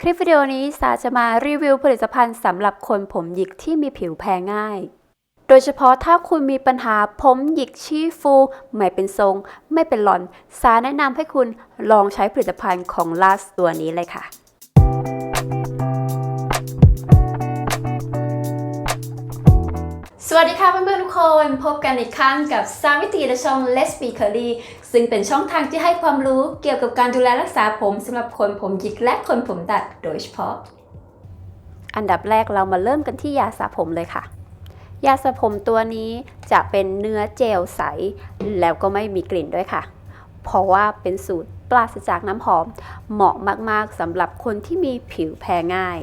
คลิปวิดีโอนี้สาจะมารีวิวผลิตภัณฑ์สำหรับคนผมหยิกที่มีผิวแพ้ง่าย โดยเฉพาะถ้าคุณมีปัญหาผมหยิกชี้ฟู ไม่เป็นทรง ไม่เป็นหลอน สาแนะนำให้คุณลองใช้ผลิตภัณฑ์ของลาสตัวนี้เลยค่ะ วัสดีค่ะเพื่อนๆทุกคน พบกันอีกครั้งกับสามวิธีและช่อง Let's Be Curly ซึ่งเป็นช่องทางที่ให้ความรู้เกี่ยวกับการดูแลรักษาผมสำหรับคนผมหยิกและคนผมดัดโดยเฉพาะ อันดับแรกเรามาเริ่มกันที่ยาสระผมเลยค่ะ ยาสระผมตัวนี้จะเป็นเนื้อเจลใส แล้วก็ไม่มีกลิ่นด้วยค่ะ เพราะว่าเป็นสูตรปราศจากน้ำหอม เหมาะมากๆสำหรับคนที่มีผิวแพ้ง่าย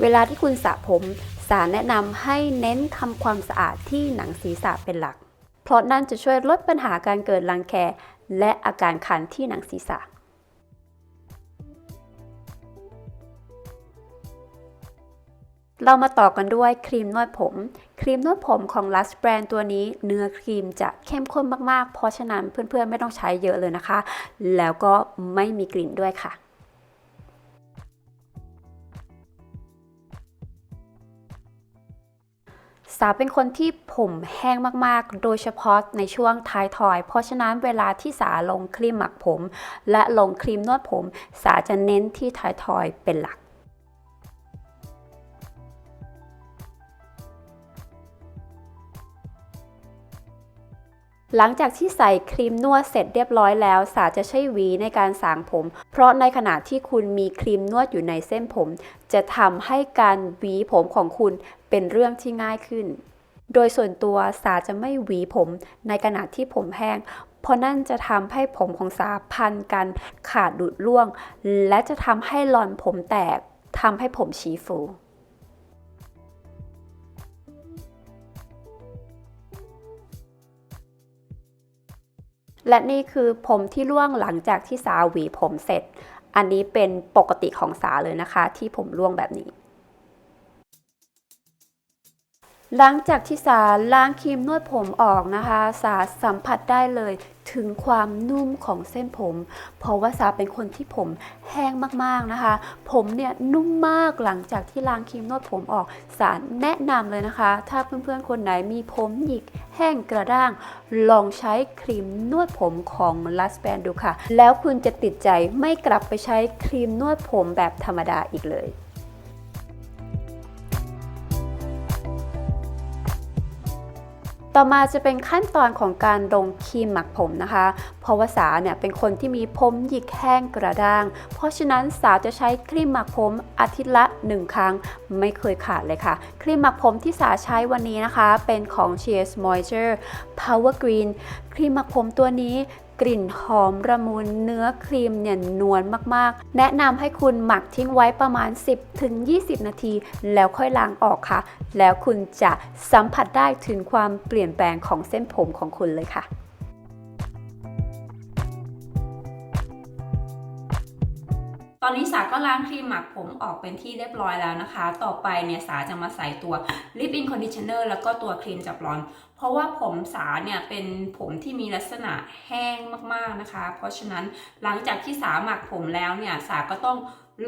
เวลาที่คุณสระผม สารแนะนำให้เน้นทำความสะอาดที่หนังศีรษะเป็นหลัก เพราะนั่นจะช่วยลดปัญหาการเกิดรังแคและอาการคันที่หนังศีรษะเรามาต่อกันด้วยครีมนวดผม ครีมนวดผมของ Last Brand ตัวนี้ เนื้อครีมจะเข้มข้นมาก ๆ เพราะฉะนั้นเพื่อน ๆ ไม่ต้องใช้เยอะเลยนะคะ แล้วก็ไม่มีกลิ่นด้วยค่ะ สาเป็นคนที่ผมแห้งมากๆ โดยเฉพาะในช่วงท้ายทอย เพราะฉะนั้นเวลาที่สาลงครีมหมักผม และลงครีมนวดผม สาจะเน้นที่ท้ายทอยเป็นหลัก หลังจากที่ใส่ครีมนวดเสร็จเรียบร้อยแล้ว สาจะใช้หวีในการสางผม เพราะในขณะที่คุณมีครีมนวดอยู่ในเส้นผม จะทำให้การหวีผมของคุณเป็นเรื่องที่ง่ายขึ้น โดยส่วนตัวสาจะไม่หวีผมในขณะที่ผมแห้งเพราะนั่นจะทำให้ผมของสาพันกันขาดดุดร่วง และจะทำให้หลอนผมแตกทำให้ผมชี้ฟู และนี่คือผมที่ร่วงหลังจากที่สาหวีผมเสร็จ อันนี้เป็นปกติของสาเลยนะคะ ที่ผมร่วงแบบนี้ หลังจากที่สาล้างครีมนวดผมออกนะคะ สาสัมผัสได้เลยถึงความนุ่มของเส้นผม เพราะว่าสาเป็นคนที่ผมแห้งมากๆนะคะ ผมเนี่ยนุ่มมากหลังจากที่ล้างครีมนวดผมออก สาแนะนำเลยนะคะ ถ้าเพื่อนๆคนไหนมีผมหยิกแห้งกระด้าง ลองใช้ครีมนวดผมของ Last Band ดูค่ะ แล้วคุณจะติดใจไม่กลับไปใช้ครีมนวดผมแบบธรรมดาอีกเลย ต่อมาจะเป็นขั้นตอนของการลงครีมหมักผมนะคะ เพราะว่าสาเนี่ยเป็นคนที่มีผมหยิกแห้งกระด้าง เพราะฉะนั้นสาจะใช้ครีมหมักผมอาทิตย์ละ 1 ครั้งไม่เคยขาดเลยค่ะ ครีมหมักผมที่สาใช้วันนี้นะคะ เป็นของ Cheers Moisture Power Green ครีมหมักผมตัวนี้ กลิ่นหอมระมุนเนื้อครีมเนี่ยนวลมากๆ แนะนำให้คุณหมักทิ้งไว้ประมาณ 10-20 นาที แล้วค่อยล้างออกค่ะ แล้วคุณจะสัมผัสได้ถึงความเปลี่ยนแปลงของเส้นผมของคุณเลยค่ะตอนนี้สาก็ล้างครีมหมักผมออกเป็นที่เรียบร้อยแล้วนะคะ ต่อไปเนี่ยสาจะมาใส่ตัว Lip In Conditioner แล้วก็ตัวครีมจับร้อน เพราะว่าผมสาเนี่ยเป็นผมที่มีลักษณะแห้งมากๆนะคะ เพราะฉะนั้นหลังจากที่สาหมักผมแล้วเนี่ยสาก็ต้อง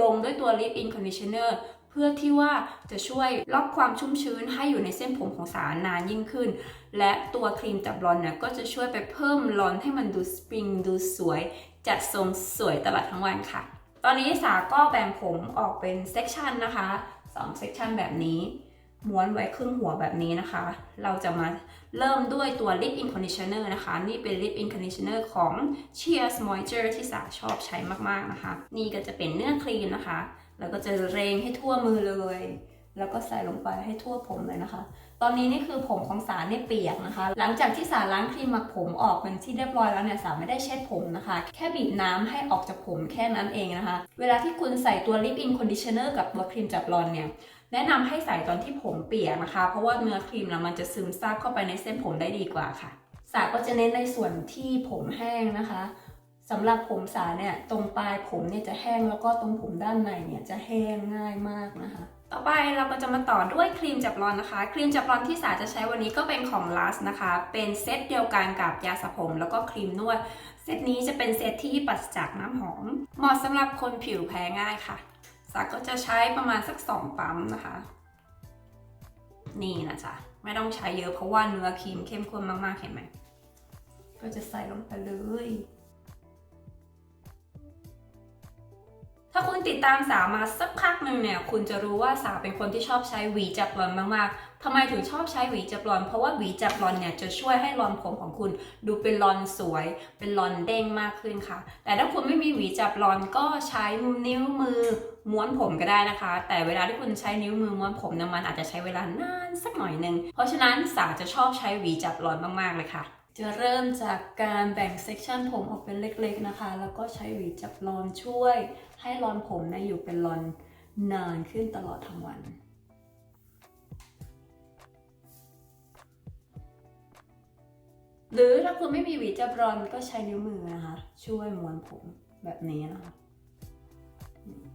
ลงด้วยตัว Lip In Conditioner เพื่อที่ว่าจะช่วยล็อกความชุ่มชื้นให้อยู่ในเส้นผมของสานานยิ่งขึ้น และตัวครีมจับรอนเนี่ยก็จะช่วยไปเพิ่มรอนให้มันดูสปริงดูสวย จัดทรงสวยตลอดทั้งวันค่ะ ตอนนี้สาก็แบ่งผมออกเป็นเซกชันนะคะ2เซกชันแบบนี้ ม้วนไว้ครึ่งหัวแบบนี้นะคะ เราจะมาเริ่มด้วยตัว Lip In Conditioner นะคะ นี่เป็น Lip In Conditioner ของ Cheers Moisture ที่สาชอบใช้มากๆนะคะ นี่ก็จะเป็นเนื้อครีมนะคะ แล้วก็จะเรงให้ทั่วมือเลย แล้วก็ใส่ลงไปให้ทั่วผมเลยนะคะ ตอนนี้นี่คือผมของสาเนี่ยเปียกนะคะ หลังจากที่สาล้างครีมหมักผมออกเป็นที่เรียบร้อยแล้วเนี่ยสาไม่ได้เช็ดผมนะคะ แค่บีบน้ำให้ออกจากผมแค่นั้นเองนะคะ เวลาที่คุณใส่ตัว Lip In Conditioner กับตัวครีมจับรอนเนี่ยแนะนำให้ใส่ตอนที่ผมเปียกนะคะ เพราะว่าเนื้อครีมนะมันจะซึมซาบเข้าไปในเส้นผมได้ดีกว่าค่ะ สาก็จะเน้นในส่วนที่ผมแห้งนะคะสำหรับผมสาเนี่ยตรงปลายผมเนี่ยจะแห้งแล้วก็ตรงผมด้านในเนี่ยจะแห้งง่ายมากนะคะ ต่อไปเราก็จะมาต่อด้วยครีมจับรอนนะคะ ครีมจับรอนที่สาจะใช้วันนี้ก็เป็นของ LAS นะคะ เป็นเซตเดียวกันกับยาสระผม แล้วก็ครีมนวด เซตนี้จะเป็นเซตที่ปราศจากน้ำหอม เหมาะสำหรับคนผิวแพ้ง่ายค่ะสาก็จะใช้ประมาณสักสองปั๊มนะคะ นี่นะจ๊ะไม่ต้องใช้เยอะเพราะว่าเนื้อครีมเข้มข้นมากๆเห็นไหมก็จะใส่ลงไปเลย ถ้าคุณติดตามสาวมาสักพักหนึ่งเนี่ย คุณจะรู้ว่าสาวเป็นคนที่ชอบใช้หวีจับรอนมากๆทำไมถึงชอบใช้หวีจับรอน เพราะว่าหวีจับรอนเนี่ยจะช่วยให้รอนผมของคุณดูเป็นรอนสวย เป็นรอนเด้งมากขึ้นค่ะ แต่ถ้าคุณไม่มีหวีจับรอนก็ใช้นิ้วมือม้วนผมก็ได้นะคะ แต่เวลาที่คุณใช้นิ้วมือม้วนผมนี่ยมันอาจจะใช้เวลานานสักหน่อยหนึ่งเพราะฉะนั้นสาวจะชอบใช้หวีจับรอนมากๆเลยค่ะ จะเริ่มจากการแบ่งเซกชันผมออกเป็นเล็กๆนะคะ แล้วก็ใช้หวีจับรอนช่วย ให้รอนผมเนี่ยอยู่เป็นรอนนานขึ้นตลอดทั้งวันหรือถ้าคุณไม่มีหวีจับรอนก็ใช้นิ้วมือนะคะ ช่วยม้วนผมแบบนี้นะคะม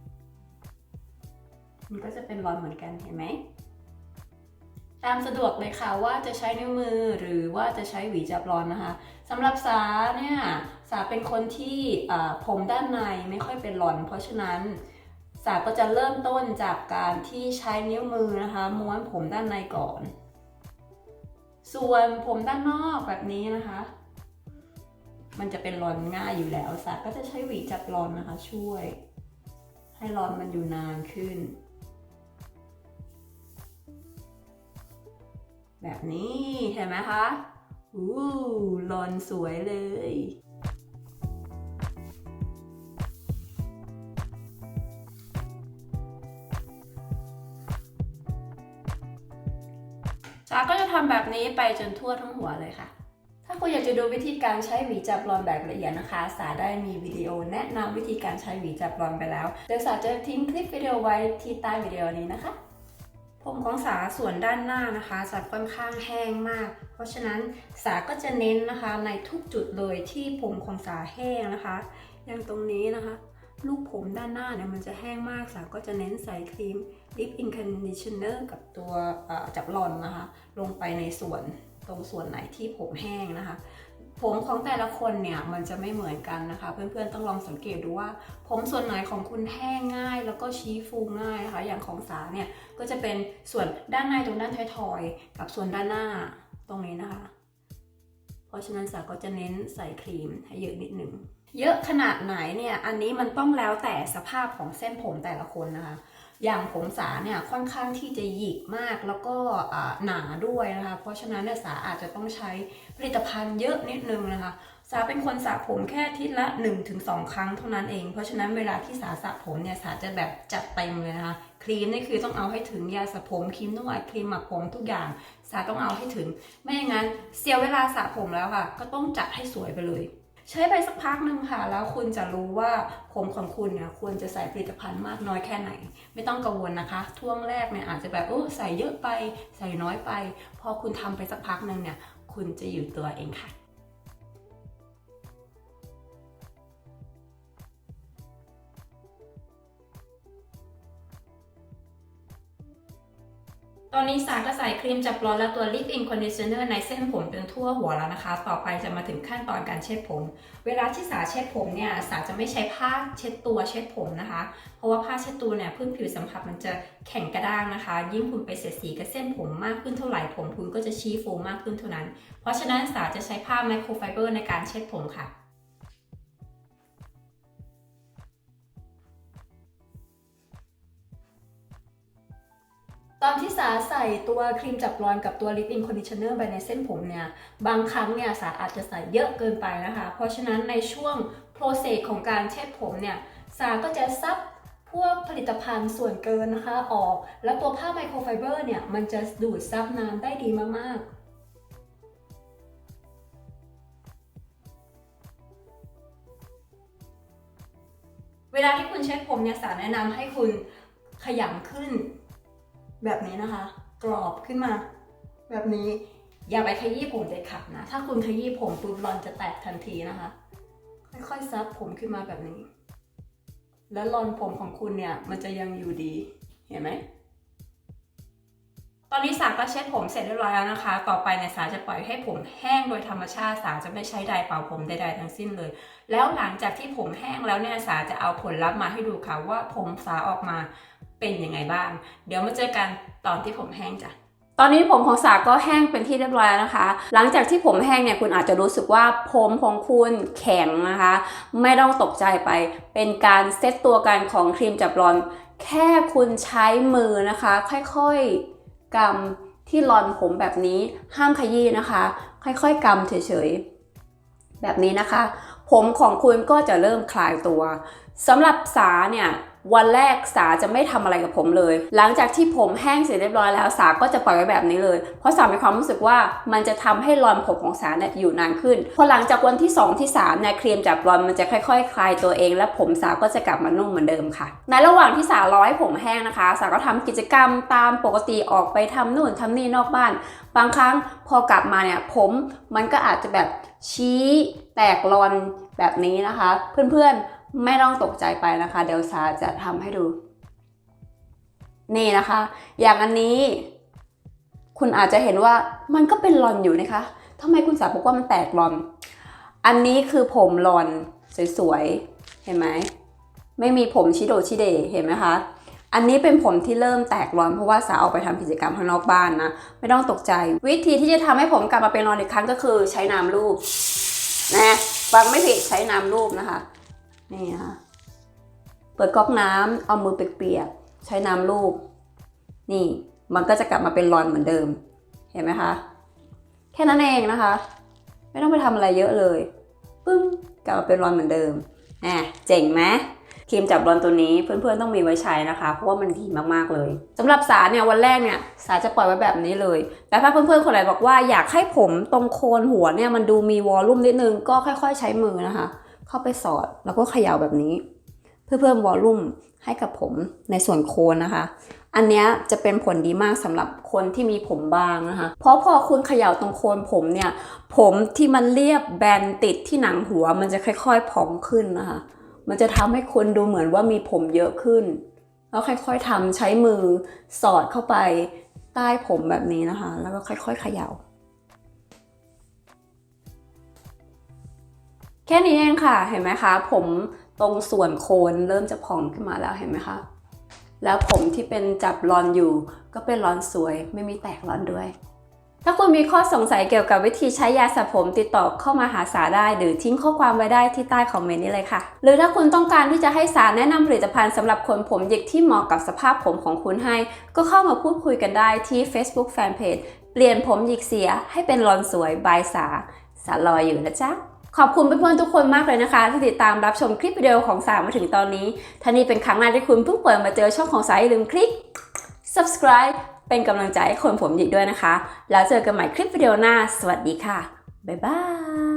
มันก็จะเป็นรอนเหมือนกันเห็นไหม ตามสะดวกเลยค่ะว่าจะใช้นิ้วมือหรือว่าจะใช้หวีจับร้อนนะคะสำหรับสาเนี่ยสาเป็นคนที่ผมด้านในไม่ค่อยเป็นรอน เพราะฉะนั้นสาก็จะเริ่มต้นจากการที่ใช้นิ้วมือนะคะม้วนผมด้านในก่อน ส่วนผมด้านนอกแบบนี้นะคะ มันจะเป็นรอนง่ายอยู่แล้วสาก็จะใช้หวีจับรอนนะคะ ช่วย ให้รอนมันอยู่นานขึ้น แบบนี้เห็นไหมคะอู้ลอนสวยเลยจาก็จะทำแบบนี้ไปจนทั่วทั้งหัวเลยค่ะ ถ้าคุณอยากจะดูวิธีการใช้หวีจับรอนแบบละเอียดนะคะ สาได้มีวิดีโอแนะนำวิธีการใช้หวีจับรอนไปแล้ว เดี๋ยวสาจะทิ้งคลิปวิดีโอไว้ที่ใต้วิดีโอนี้นะคะ ผมของสาส่วนด้านหน้านะคะจะค่อนข้างแห้งมาก เพราะฉะนั้นสาก็จะเน้นนะคะในทุกจุดเลยที่ผมของสาแห้งนะคะ อย่างตรงนี้นะคะ ลูกผมด้านหน้าเนี่ยมันจะแห้งมากสาก็จะเน้นใส่ครีม Lip In Conditioner กับตัวจับรอนนะคะ ลงไปในส่วนตรงส่วนไหนที่ผมแห้งนะคะ ผมของแต่ละคนเนี่ยมันจะไม่เหมือนกันนะคะ เพื่อนๆต้องลองสังเกตดูว่า ผมส่วนไหนของคุณแห้งง่าย แล้วก็ชี้ฟูง่ายนะคะ อย่างของสาเนี่ยก็จะเป็นส่วนด้านในตรงด้านท้ายทอย กับส่วนด้านหน้าตรงนี้นะคะ เพราะฉะนั้นสาก็จะเน้นใส่ครีมให้เยอะนิดหนึ่งเยอะขนาดไหนเนี่ยอันนี้มันต้องแล้วแต่สภาพของเส้นผมแต่ละคนนะคะ อย่างผมสาเนี่ยค่อนข้างที่จะหยิกมากแล้วก็หนาด้วยนะคะ เพราะฉะนั้นเนี่ยสาอาจจะต้องใช้ผลิตภัณฑ์เยอะนิดนึงนะคะ สาเป็นคนสระผมแค่ทิตย์ละ 1-2 ครั้งเท่านั้นเอง เพราะฉะนั้นเวลาที่สาสระผมเนี่ยสาจะแบบจัดเต็มเลยนะคะครีมนี่คือต้องเอาให้ถึงยาสระผมครีมนวดครีมหมักผมทุกอย่างสาต้องเอาให้ถึง ไม่อย่างนั้นเสียเวลาสระผมแล้วค่ะ ก็ต้องจัดให้สวยไปเลย ใช้ไปสักพักหนึ่งค่ะ แล้วคุณจะรู้ว่าผมของคุณเนี่ยควรจะใส่ผลิตภัณฑ์มากน้อยแค่ไหน ไม่ต้องกังวลนะคะท่วงแรกเนี่ยอาจจะแบบโอ้ใส่เยอะไป ใส่น้อยไป พอคุณทำไปสักพักหนึ่งเนี่ย คุณจะอยู่ตัวเองค่ะ ตอนนี้สาก็ใส่ครีมจับร้อนและตัว Lip In Conditioner ในเส้นผมจนทั่วหัวแล้วนะคะ ต่อไปจะมาถึงขั้นตอนการเช็ดผม เวลาที่สาเช็ดผมเนี่ยสาจะไม่ใช้ผ้าเช็ดตัวเช็ดผมนะคะ เพราะว่าผ้าเช็ดตัวเนี่ยพื้นผิวสัมผัสมันจะแข็งกระด้างนะคะ ยิ่งคุณไปเสียดสีกับเส้นผมมากขึ้นเท่าไหร่ผมคุณก็จะชี้ฟูมากขึ้นเท่านั้น เพราะฉะนั้นสาจะใช้ผ้าไมโครไฟเบอร์ในการเช็ดผมค่ะ ตอนที่สาใส่ตัวครีมจับรอนกับตัว Lip In Conditioner ไปในเส้นผมเนี่ย บางครั้งเนี่ยสาอาจจะใส่เยอะเกินไปนะคะ เพราะฉะนั้นในช่วง process ของการเช็ดผมเนี่ย สาก็จะซับพวกผลิตภัณฑ์ส่วนเกินนะคะออก แล้วตัวผ้าไมโครไฟเบอร์เนี่ย มันจะดูดซับน้ำได้ดีมากๆเวลาที่คุณเช็ดผมเนี่ยสาแนะนำให้คุณขยำขึ้น แบบนี้นะคะ กรอบขึ้นมา แบบนี้อย่าไปขยี้ผมเด็ดขาดนะ ถ้าคุณขยี้ผมปุ๊บรอนจะแตกทันทีนะคะ ค่อยๆซับผมขึ้นมาแบบนี้ แล้วรอนผมของคุณเนี่ยมันจะยังอยู่ดี เห็นไหม ตอนนี้สาก็เช็ดผมเสร็จเรียบร้อยแล้วนะคะ ต่อไปเนี่ยสาจะปล่อยให้ผมแห้งโดยธรรมชาติ สาจะไม่ใช้ไดร์เป่าผมใดๆทั้งสิ้นเลย แล้วหลังจากที่ผมแห้งแล้วเนี่ยสาจะเอาผลลัพธ์มาให้ดูค่ะว่าผมสาออกมา เป็นยังไงบ้าง เดี๋ยวมาเจอกันตอนที่ผมแห้งจ้ะตอนนี้ผมของสาก็แห้งเป็นที่เรียบร้อยแล้วนะคะ หลังจากที่ผมแห้งเนี่ยคุณอาจจะรู้สึกว่าผมของคุณแข็งนะคะ ไม่ต้องตกใจไป เป็นการเซตตัวกันของครีมจับรอน แค่คุณใช้มือนะคะ ค่อยๆกำที่รอนผมแบบนี้ห้ามขยี้นะคะ ค่อยๆกำเฉยๆแบบนี้นะคะ ผมของคุณก็จะเริ่มคลายตัวสำหรับสาเนี่ย วันแรกสาจะไม่ทำอะไรกับผมเลย หลังจากที่ผมแห้งเสร็จเรียบร้อยแล้วสาก็จะปล่อยไว้แบบนี้เลย เพราะสามีความรู้สึกว่ามันจะทำให้รอนผมของสาเนี่ยอยู่นานขึ้น พอหลังจากวันที่ 2 ที่3เนี่ยครีมจับรอนมันจะค่อยๆคลายตัวเอง และผมสาก็จะกลับมานุ่มเหมือนเดิมค่ะ ในระหว่างที่สารอให้ผมแห้งนะคะ สาก็ทำกิจกรรมตามปกติออกไปทำนู่นทำนี่นอกบ้าน บางครั้งพอกลับมาเนี่ยผมมันก็อาจจะแบบชี้แตกรอนแบบนี้นะคะ เพื่อนๆ ไม่ต้องตกใจไปนะคะ เดี๋ยวสาจะทำให้ดู นี่นะคะ อย่างอันนี้ คุณอาจจะเห็นว่ามันก็เป็นรอนอยู่นะคะทำไมคุณสาบอกว่ามันแตกรอน อันนี้คือผมรอนสวยๆ เห็นไหม ไม่มีผมชิโดชิเดเห็นไหมคะ อันนี้เป็นผมที่เริ่มแตกรอนเพราะว่าสาออกไปทำกิจกรรมข้างนอกบ้านนะ ไม่ต้องตกใจ วิธีที่จะทำให้ผมกลับมาเป็นรอนอีกครั้งก็คือใช้น้ำรูปนะฟังไม่ผิดใช้น้ำรูปนะคะ นี่นะคะเปิดก๊อกน้ำเอามือเปียกๆใช้น้ำรูปนี่มันก็จะกลับมาเป็นรอนเหมือนเดิม เห็นไหมคะ แค่นั้นเองนะคะ ไม่ต้องไปทำอะไรเยอะเลยปึ้งกลับมาเป็นรอนเหมือนเดิมแหมเจ๋งไหมครีมจับรอนตัวนี้เพื่อนๆต้องมีไว้ใช้นะคะ เพราะว่ามันดีมากๆเลยสำหรับสาเนี่ยวันแรกเนี่ยสาจะปล่อยไว้แบบนี้เลย แต่ถ้าเพื่อนๆคนไหนบอกว่าอยากให้ผมตรงโคนหัวเนี่ยมันดูมีวอลลุ่มนิดนึงก็ค่อย ๆ ใช้มือนะคะ เข้าไปสอด แล้วก็เขย่าแบบนี้ เพื่อเพิ่มวอลลุ่มให้กับผมในส่วนโคนนะคะ อันนี้จะเป็นผลดีมากสำหรับคนที่มีผมบางนะคะ เพราะพอคุณเขย่าตรงโคนผมเนี่ย ผมที่มันเรียบแบนติดที่หนังหัว มันจะค่อยๆพองขึ้นนะคะ มันจะทำให้คุณดูเหมือนว่ามีผมเยอะขึ้น แล้วค่อยๆทำใช้มือสอดเข้าไปใต้ผมแบบนี้นะคะ แล้วก็ค่อย ๆ เขย่า แค่นี้เองค่ะ เห็นไหมคะ ผมตรงส่วนโคนเริ่มจะพองขึ้นมาแล้วเห็นไหมคะ แล้วผมที่เป็นจับรอนอยู่ ก็เป็นรอนสวย ไม่มีแตกรอนด้วย ถ้าคุณมีข้อสงสัยเกี่ยวกับวิธีใช้ยาสระผมติดต่อเข้ามาหาสาได้ หรือทิ้งข้อความไว้ได้ที่ใต้คอมเมนต์นี้เลยค่ะ หรือถ้าคุณต้องการที่จะให้สาแนะนำผลิตภัณฑ์สำหรับคนผมหยิกที่เหมาะกับสภาพผมของคุณให้ ก็เข้ามาพูดคุยกันได้ที่ Facebook Fanpage เปลี่ยนผมหยิกเสียให้เป็นรอนสวยบายสาสารออยู่นะจ๊ะ ขอบคุณเพื่อนๆทุกคนมากเลยนะคะ ที่ติดตามรับชมคลิปวิดีโอของสามาถึงตอนนี้ถ้านี่เป็นครั้งแรกที่คุณเพิ่งเปิดมาเจอช่องของสาอย่าลืมคลิก subscribe เป็นกำลังใจให้คนผมหยิกด้วยนะคะ แล้วเจอกันใหม่คลิปวิดีโอหน้า สวัสดีค่ะ บ๊ายบาย